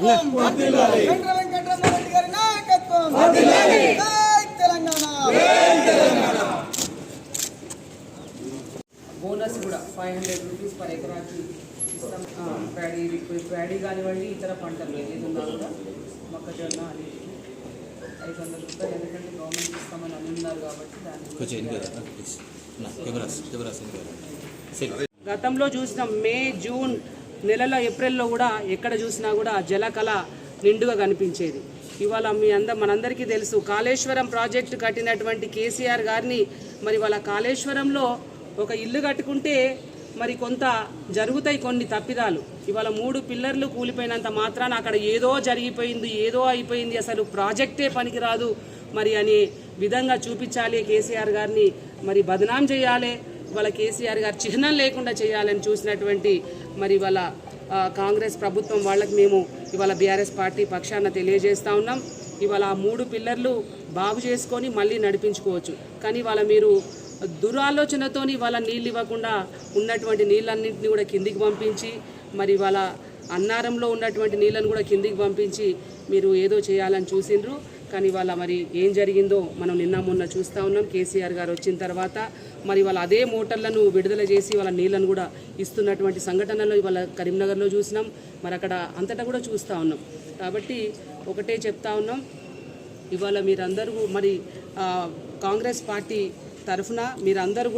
నాయకత్వం వెంకట వెంకటరమణారెడ్డి గారి నాయకత్వం. జై తెలంగాణ. బోనస్ కూడా ఫైవ్ హండ్రెడ్ రూపీస్ పర్ ఎకరాకి ఇస్తాం. ప్యాడీ ప్యాడీ కానివ్వండి ఇతర పంటలు ఏది ఉన్నా కూడా మొక్కజొన్న అది ఐదు వందల రూపాయలు. ఎందుకంటే గవర్నమెంట్ ఇస్తామని అని ఉన్నారు కాబట్టి దాన్ని గతంలో చూసిన మే జూన్ నెలలో ఏప్రిల్లో కూడా ఎక్కడ చూసినా కూడా జలకళ నిండుగా కనిపించేది. ఇవాళ మీ అంద మనందరికీ తెలుసు కాళేశ్వరం ప్రాజెక్టు కట్టినటువంటి కేసీఆర్ గారిని మరి వాళ్ళ కాళేశ్వరంలో ఒక ఇల్లు కట్టుకుంటే మరి కొంత జరుగుతాయి కొన్ని తప్పిదాలు. ఇవాళ మూడు పిల్లర్లు కూలిపోయినంత మాత్రాన అక్కడ ఏదో జరిగిపోయింది ఏదో అయిపోయింది అసలు ప్రాజెక్టే పనికిరాదు మరి అనే విధంగా చూపించాలి కేసీఆర్ గారిని మరి బదనాం చేయాలి. వాళ్ళ కేసీఆర్ గారు చిహ్నం లేకుండా చేయాలని చూసినటువంటి మరి వాళ్ళ కాంగ్రెస్ ప్రభుత్వం వాళ్ళకి మేము ఇవాళ బీఆర్ఎస్ పార్టీ పక్షాన తెలియజేస్తా ఉన్నాం. ఇవాళ ఆ మూడు పిల్లర్లు బాగు చేసుకొని మళ్ళీ నడిపించుకోవచ్చు. కానీ వాళ్ళ మీరు దురాలోచనతోని వాళ్ళ నీళ్ళు ఇవ్వకుండా ఉన్నటువంటి నీళ్ళన్నింటినీ కూడా కిందికి పంపించి మరి వాళ్ళ అన్నారంలో ఉన్నటువంటి నీళ్ళను కూడా కిందికి పంపించి మీరు ఏదో చేయాలని చూసిండ్రు. కానీ వాళ్ళ మరి ఏం జరిగిందో మనం నిన్న మొన్న చూస్తూ ఉన్నాం. కేసీఆర్ గారు వచ్చిన తర్వాత మరి వాళ్ళ అదే మోటార్లను విడుదల చేసి వాళ్ళ నీళ్ళను కూడా ఇస్తున్నటువంటి సంఘటనలు ఇవాళ కరీంనగర్లో చూసినాం. మరి అక్కడ అంతటా కూడా చూస్తూ ఉన్నాం. కాబట్టి ఒకటే చెప్తా ఉన్నాం. ఇవాళ మీరందరూ మరి కాంగ్రెస్ పార్టీ తరఫున మీరందరూ కూడా